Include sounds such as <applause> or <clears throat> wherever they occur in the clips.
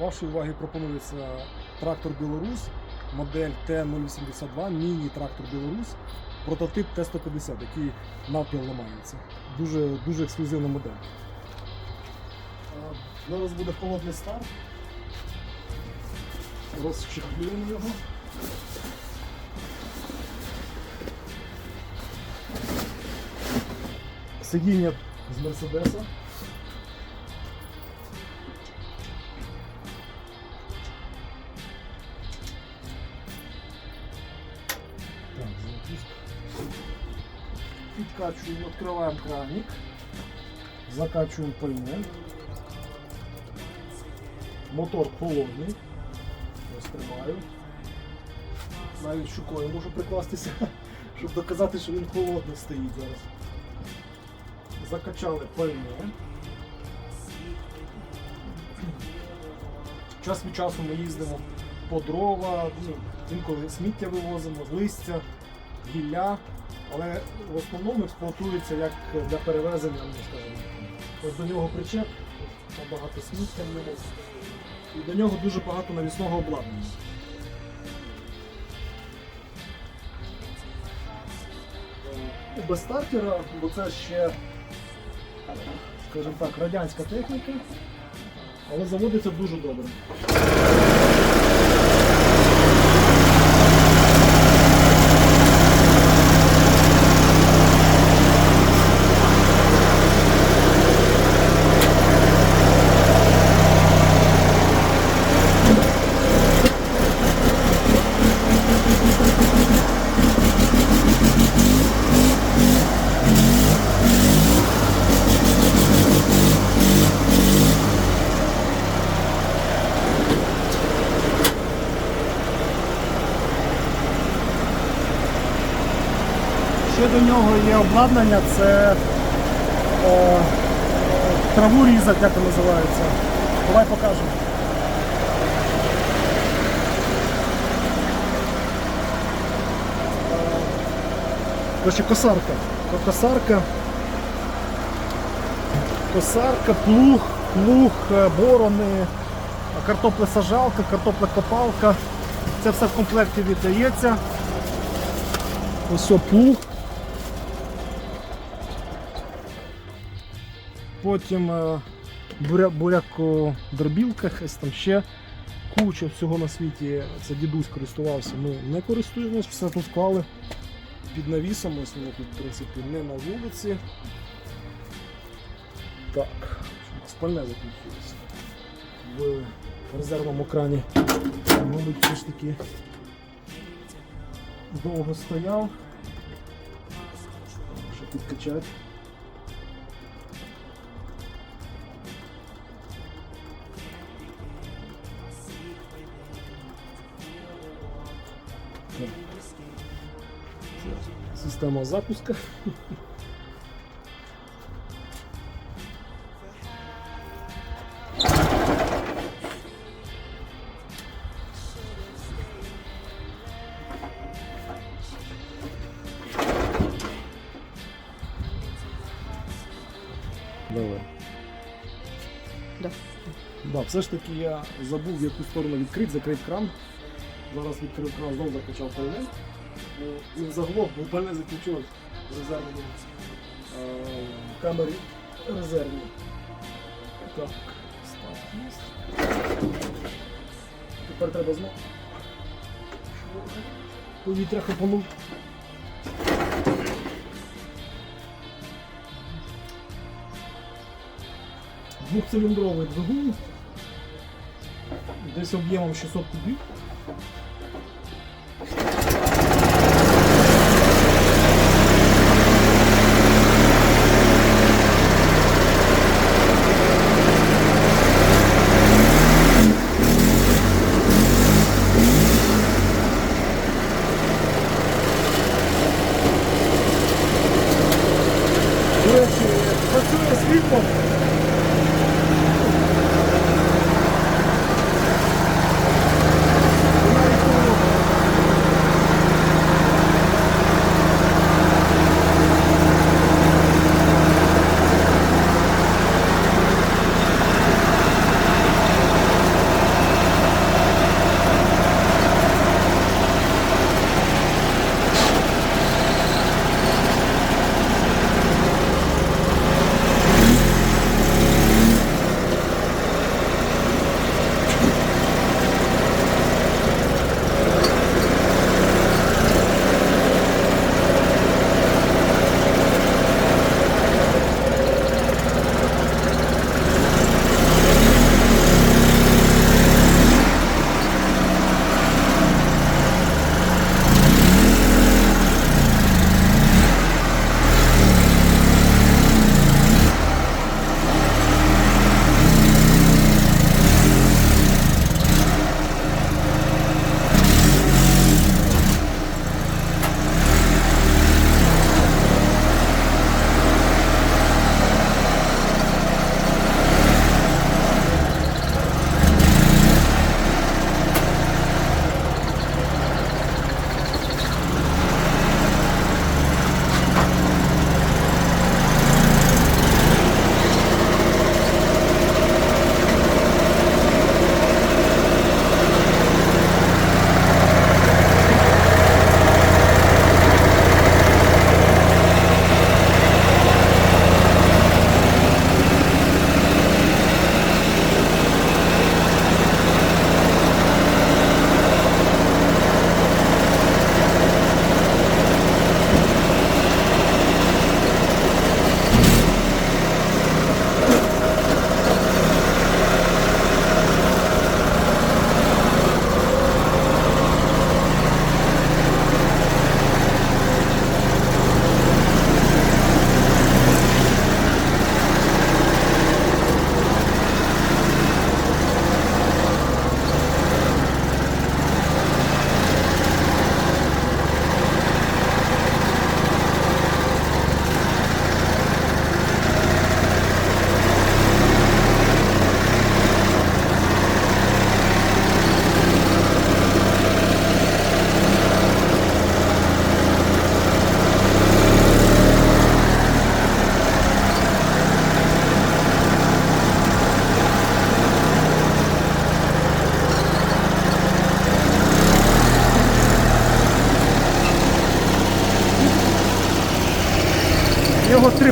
Вашій увазі пропонується трактор Білорусь, модель Т-082, міні-трактор Білорусь, прототип Т-150, який навпіл ламається. Дуже, дуже ексклюзивна модель. Зараз буде холодний старт. Розчехлюємо його. Сидіння з Мерседеса. Підкачуємо, відкриваємо краник, закачуємо пальне. Мотор холодний. Ось. Навіть щукою можу прикластися, <laughs> щоб доказати, що він холодний стоїть зараз. Закачали пальне. Час від часу ми їздимо по дрова, ну, інколи сміття вивозимо, листя, гілля, але в основному експлуатується як для перевезення, ну. Ось до нього причеп, там багато сміття в ньому. І до нього дуже багато навісного обладнання. Е, Без стартера, бо це ще, скажімо так, радянська техніка, але заводиться дуже добре. Ще нього є обладнання, це е, траву різати, як це називається. Давай покажемо. Е, Коротше, косарка. Косарка. Косарка, плуг, плуг, е, борони, картоплесажалка, картоплекопалка. Це все в комплекті віддається. Ось плуг. Потім е, буря, бурякодробілка, якась там ще куча всього на світі. Це дідусь користувався. Ми не користуємось, все тут вклали під навісом. Ось воно тут, в принципі, не на вулиці. Так, спальне закінчилося. В резервному крані. Мабуть, все ж таки довго стояв. Щоб підкачати. Система запуска. Давай. Да. Да, все ж таки я забув в яку сторону відкрити, закрити кран. Зараз відкрив кран, знову закачав пальне. Ну, Він заглох, бо пальне закінчилось в резервному е, камері резервній. Так, старт є. Тепер треба знову. Повітря хапанув. Двохциліндровий двигун. Десь об'ємом 600 кубів.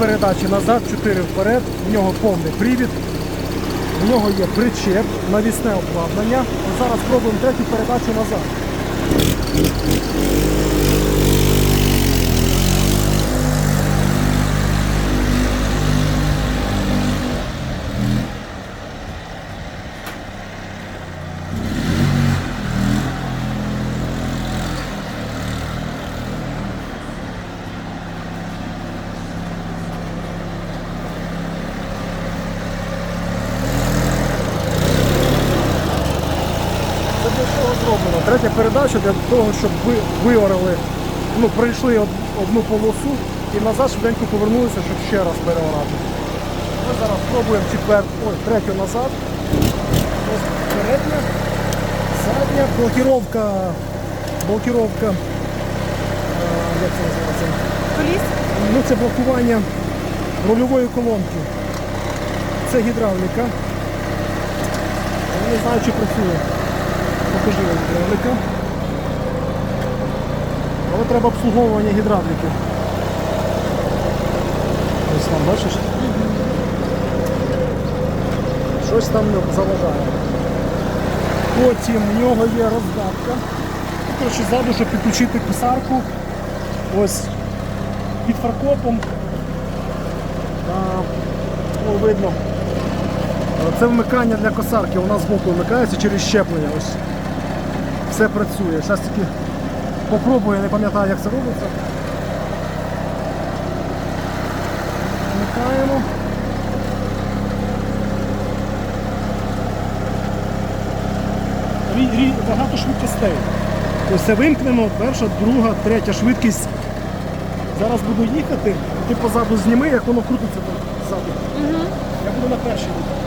Передачі назад, 4 вперед. В нього повний привід. В нього є причеп, навісне обладнання. Зараз спробуємо третю передачу назад. Це для чого зроблено? Третя передача для того, щоб ви виорали, ну, пройшли одну полосу і назад швиденько повернулися, щоб ще раз переорати. Ми зараз спробуємо четверту, ой, третю назад. Ось передня, задня, блокіровка, блокіровка, е, як це називається? Коліс? Ну, це блокування рульової колонки. Це гідравліка. Я не знаю, чи працює. Покажи вам гідравліка. Але треба обслуговування гідравліки. Ось там, бачиш? Щось там заважає. Потім в нього є роздатка. Ну, Коротше, ззаду, щоб підключити писарку. Ось під фаркопом. О, видно. Це вмикання для косарки, вона збоку вмикається через щеплення. Ось. Все працює. Зараз тільки попробую, я не пам'ятаю, як це робиться. Вмикаємо. Багато швидкостей. Ось це вимкнено, перша, друга, третя швидкість. Зараз буду їхати, ти позаду зніми, як воно крутиться там ззаду. Угу. Я буду на першій їхати.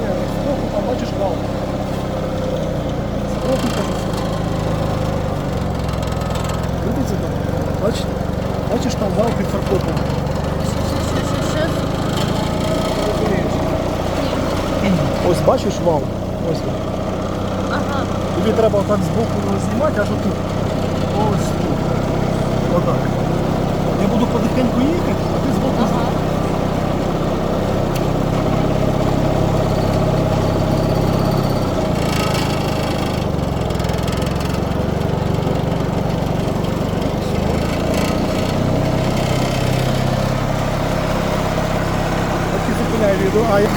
Ні, ну, збоку там бачиш вал. Збоку кажу. Крутиться там. Бачиш? Бачиш там вал під фаркопом. Ось бачиш вал? Ось. Ага. Тобі треба так збоку його знімати, аж отут. Ось тут. Отак. Я буду потихеньку їхати, а ти збоку Ага. І зупиняй відео, а я.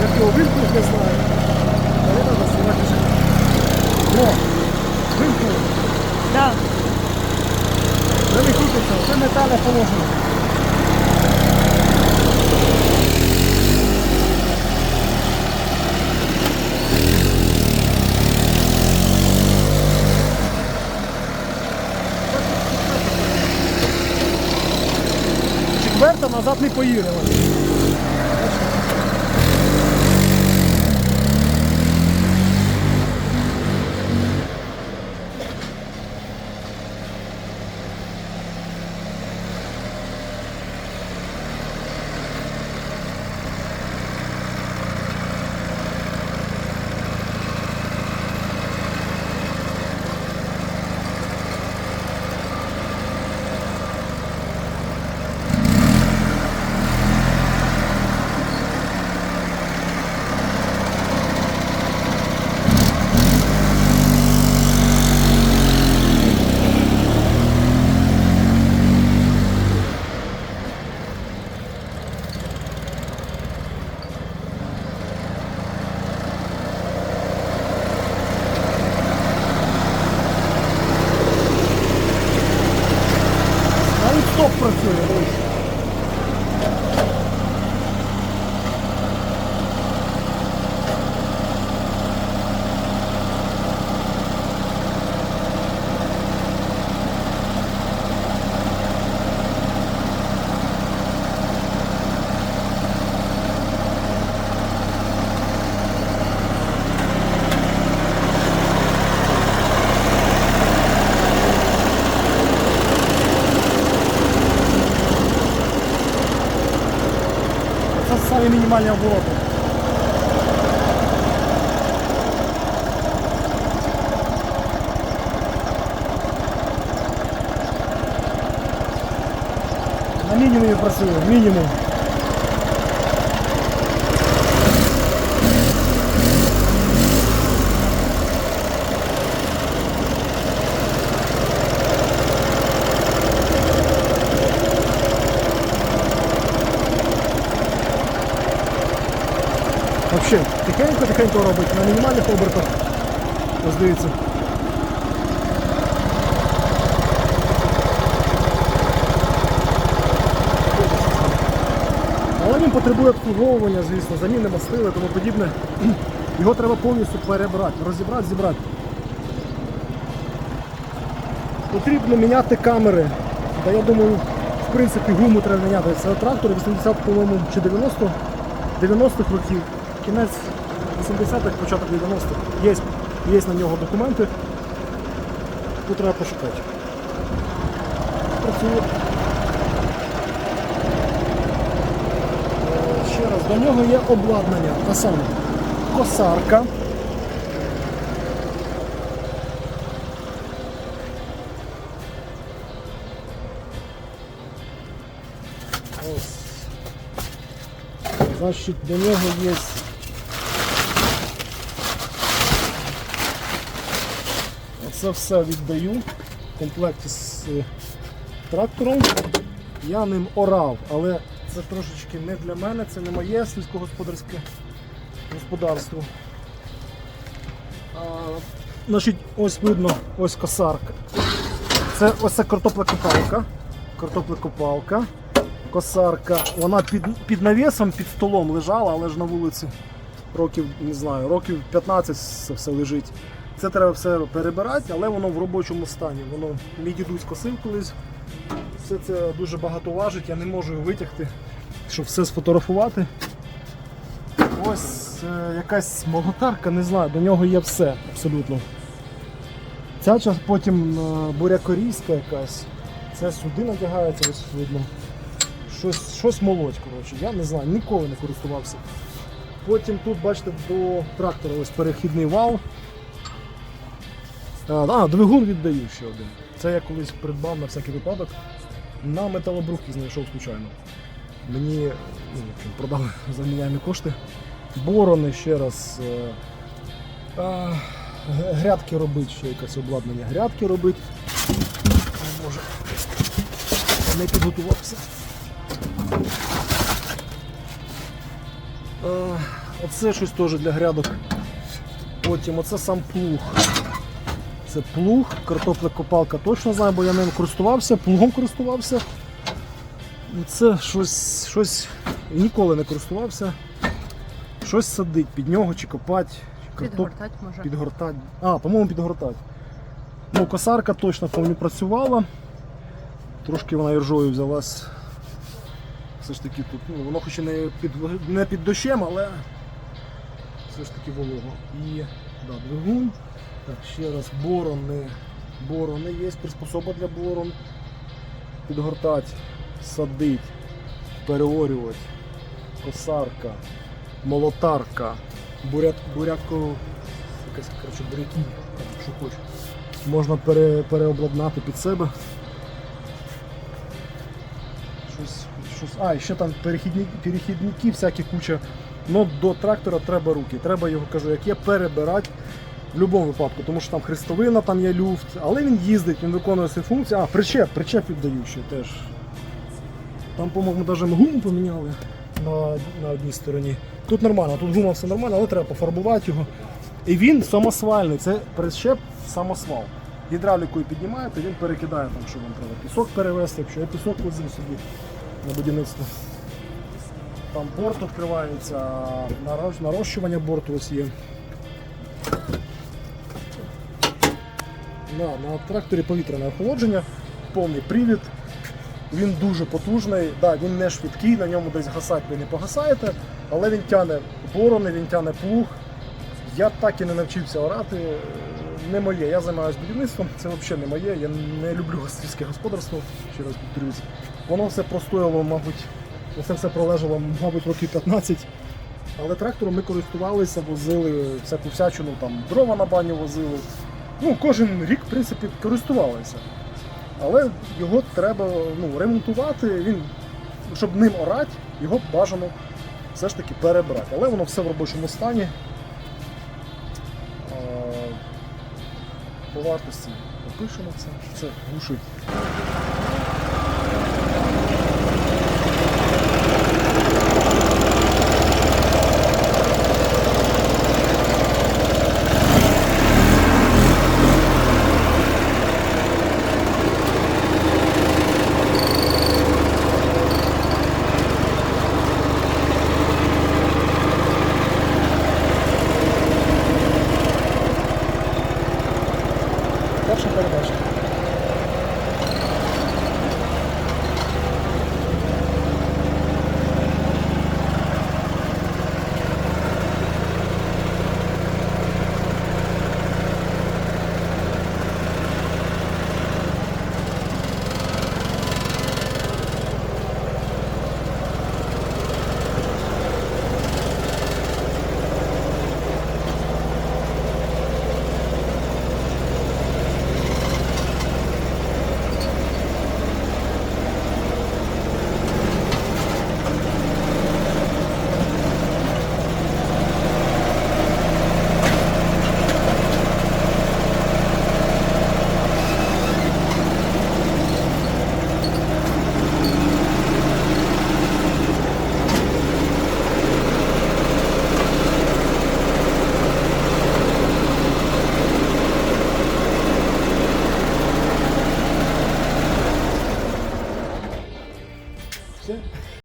Як його вимкнуть, не знаю. Але треба знімати вже. О, вимкнули. Да. Вже не крутиться, це метале положено. Четверта назад не поїде. ось. самі мінімальні обороти. На мінімумі працює, мінімум. Вообще, тихенько-тихенько робить на мінімальних обертах. Дивіться. Але він потребує обслуговування, звісно, заміни мастили, тому подібне. <clears throat> Його треба повністю перебрати, розібрати, зібрати. Потрібно міняти камери. Та я думаю, в принципі, гуму треба міняти. Це трактор 80, по-моєму, чи 90 90-х років, кінець 80-х, початок 90-х. Є, є на нього документи. Тут треба пошукати. Працює. Е, Ще раз, до нього є обладнання, та саме косарка. Значить, до нього є. Це все віддаю в комплекті з е, трактором. Я ним орав, але це трошечки не для мене, це не моє сільськогосподарське господарство. А, значить, ось видно, ось косарка. Це ось це картоплекопалка. Картоплекопалка. Косарка. Вона під, під навісом, під столом лежала, але ж на вулиці років, не знаю, років 15 це все лежить. Це треба все перебирати, але воно в робочому стані. Воно мій дідусь косив колись. Все це дуже багато важить, я не можу його витягти, щоб все сфотографувати. Ось е, якась молотарка, не знаю, до нього є все абсолютно. Ця час потім е, бурякорізька якась. Це сюди надягається, ось видно. Щось, щось молоть, коротше. Я не знаю, ніколи не користувався. Потім тут, бачите, до трактора ось перехідний вал. А, а, двигун віддаю ще один. Це я колись придбав на всякий випадок. На металобрухті знайшов случайно. Мені ну, продали <laughs> за міняйні кошти. Борони ще раз. е, а, грядки робить, ще якесь обладнання. Грядки робить. О, Боже. Не підготувався. Е, Оце щось теж для грядок. Потім оце сам плуг. Це плуг, картоплекопалка точно знаю, бо я ним користувався, плугом користувався. Це щось, щось ніколи не користувався. Щось садить під нього чи копати. Підгортати може. Підгортати. А, по-моєму, підгортати. Ну, косарка точно повні працювала. Трошки вона іржою взялась. Все ж таки тут, ну, воно хоч і не під, не під дощем, але все ж таки волого. І да, двигун. Так, ще раз, борони. Борони є приспособа для борон. Підгортати, садить, переорювати, косарка, молотарка, буряк, буряко, якась коротше, буряки, що хочеш. Можна пере, переобладнати під себе. Щось, щось. А, і ще там перехідні, перехідники, всякі куча. Ну, до трактора треба руки. Треба його, кажу, як є, перебирати в будь-якому випадку, тому що там хрестовина, там є люфт, але він їздить, він виконує свої функції. А, причеп, причеп віддаю ще теж. Там, по-моєму, навіть гуму поміняли на, на одній стороні. Тут нормально, тут гума все нормально, але треба пофарбувати його. І він самосвальний, це прищеп самосвал. Гідравлікою піднімаєте, він перекидає там, що вам треба. Пісок перевезти, якщо я пісок возив собі на будівництво. Там борт відкривається, нарощування борту ось є. На, на тракторі повітряне охолодження, повний привід. Він дуже потужний, да, він не швидкий, на ньому десь гасати ви не погасаєте, але він тяне борони, він тяне плуг. Я так і не навчився орати. Не моє. Я займаюся будівництвом, це взагалі не моє. Я не люблю сільське господарство, ще раз. Воно все простояло, мабуть, Це все пролежало, мабуть, років 15. Але трактором ми користувалися, возили всяку всячину, там дрова на баню возили. Ну, кожен рік, в принципі, користувалися. Але його треба ну, ремонтувати, він, щоб ним орати, його бажано все ж таки перебрати. Але воно все в робочому стані. По вартості опишемо це. Це глушить. Перша передача.